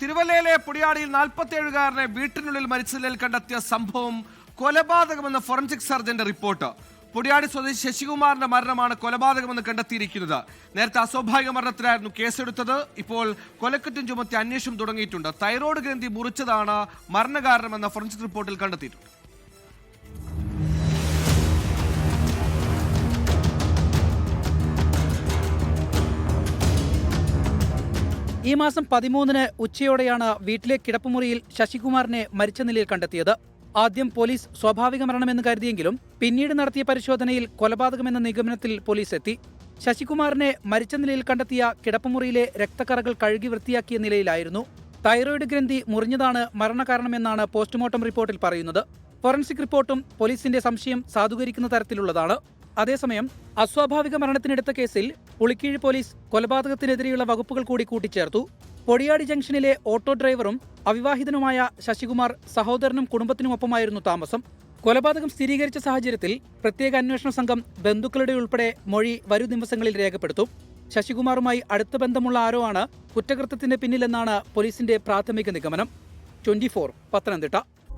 തിരുവല്ലയിലെ പൊടിയാടിയിൽ നാൽപ്പത്തിയേഴുകാരനെ വീട്ടിനുള്ളിൽ മരിച്ച നിലയിൽ കണ്ടെത്തിയ സംഭവം കൊലപാതകമെന്ന ഫോറൻസിക് സർജന്റെ റിപ്പോർട്ട്. പൊടിയാടി സ്വദേശി ശശികുമാറിന്റെ മരണമാണ് കൊലപാതകമെന്ന് കണ്ടെത്തിയിരിക്കുന്നത്. നേരത്തെ അസ്വാഭാവിക മരണത്തിലായിരുന്നു കേസെടുത്തത്. ഇപ്പോൾ കൊലക്കുറ്റം ചുമത്തി അന്വേഷണം തുടങ്ങിയിട്ടുണ്ട്. തൈറോയ്ഡ് ഗ്രന്ഥി മുറിച്ചതാണ് മരണകാരണമെന്ന ഫോറൻസിക് റിപ്പോർട്ടിൽ കണ്ടെത്തിയിട്ടുണ്ട്. ഈ മാസം പതിമൂന്നിന് ഉച്ചയോടെയാണ് വീട്ടിലെ കിടപ്പുമുറിയിൽ ശശികുമാറിനെ മരിച്ച നിലയിൽ കണ്ടെത്തിയത്. ആദ്യം പോലീസ് സ്വാഭാവിക മരണമെന്ന് കരുതിയെങ്കിലും പിന്നീട് നടത്തിയ പരിശോധനയിൽ കൊലപാതകമെന്ന നിഗമനത്തിൽ പോലീസ് എത്തി. ശശികുമാറിനെ മരിച്ച നിലയിൽ കണ്ടെത്തിയ കിടപ്പുമുറിയിലെ രക്തക്കറകൾ കഴുകി വൃത്തിയാക്കിയ നിലയിലായിരുന്നു. തൈറോയിഡ് ഗ്രന്ഥി മുറിഞ്ഞതാണ് മരണകാരണമെന്നാണ് പോസ്റ്റ്മോർട്ടം റിപ്പോർട്ടിൽ പറയുന്നത്. ഫോറൻസിക് റിപ്പോർട്ടും പോലീസിന്റെ സംശയം സാധൂകരിക്കുന്ന തരത്തിലുള്ളതാണ്. അതേസമയം അസ്വാഭാവിക മരണത്തിനെടുത്ത കേസിൽ പുളിക്കീഴ് പോലീസ് കൊലപാതകത്തിനെതിരെയുള്ള വകുപ്പുകൾ കൂടി കൂട്ടിച്ചേർത്തു. പൊടിയാടി ജംഗ്ഷനിലെ ഓട്ടോ ഡ്രൈവറും അവിവാഹിതനുമായ ശശികുമാർ സഹോദരനും കുടുംബത്തിനുമൊപ്പമായിരുന്നു താമസം. കൊലപാതകം സ്ഥിരീകരിച്ച സാഹചര്യത്തിൽ പ്രത്യേക അന്വേഷണ സംഘം ബന്ധുക്കളുടെ ഉൾപ്പെടെ മൊഴി വരും ദിവസങ്ങളിൽ രേഖപ്പെടുത്തും. ശശികുമാറുമായി അടുത്ത ബന്ധമുള്ള ആരോ ആണ് കുറ്റകൃത്യത്തിന്റെ പിന്നിലെന്നാണ് പോലീസിന്റെ പ്രാഥമിക നിഗമനം. ട്വന്റി പത്തനംതിട്ട.